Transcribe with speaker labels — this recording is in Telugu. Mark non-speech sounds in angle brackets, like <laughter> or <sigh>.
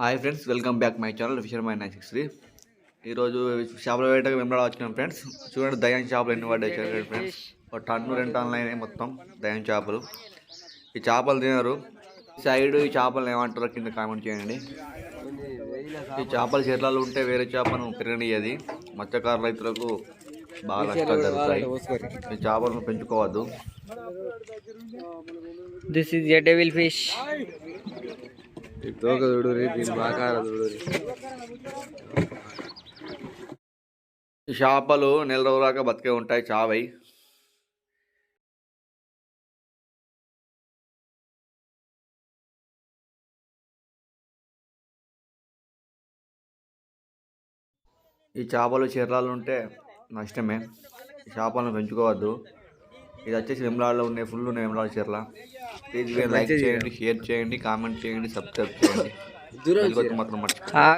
Speaker 1: Hi friends welcome back my channel fisher my nine six three. ఈరోజు చేపల వేటకు వెంబడ వచ్చినాం ఫ్రెండ్స్. చూడండి దయాన్ చేపలు ఎన్ని పడ్డాయి చూడండి ఫ్రెండ్స్. ఒక టన్ను రెండు టన్నులు అయినాయి మొత్తం దయం చేపలు. ఈ చేపలు తినరు. ఈ సైడ్ ఈ చేపలు ఏమంటారో కింద కామెంట్ చేయండి. ఈ చేపలు చెట్లలో ఉంటే వేరే చేపను పెరగనియది. మత్స్యకార రైతులకు బాగా నష్టాలు జరుగుతాయి. ఈ చేపలను పెంచుకోవద్దు.
Speaker 2: This is a devil fish
Speaker 3: తోక చూడు దీని బాకార
Speaker 1: చూడు చేపలు నెల రోజులాగా బతికే ఉంటాయి చావై. ఈ చేపలు చీరాలు ఉంటే నష్టమే. చేపలను పెంచుకోవద్దు. ఇది వచ్చేసి వెమ్లాడలో ఉన్నాయి ఫుల్ ఉన్నాయి వెమ్లాడ చీరల. ప్లీజ్ లైక్ చేయండి షేర్ చేయండి కామెంట్ చేయండి సబ్స్క్రైబ్ చేయండి. <laughs>
Speaker 3: దూరం
Speaker 1: మాత్రం మర్చిపోకండి.
Speaker 2: ఆ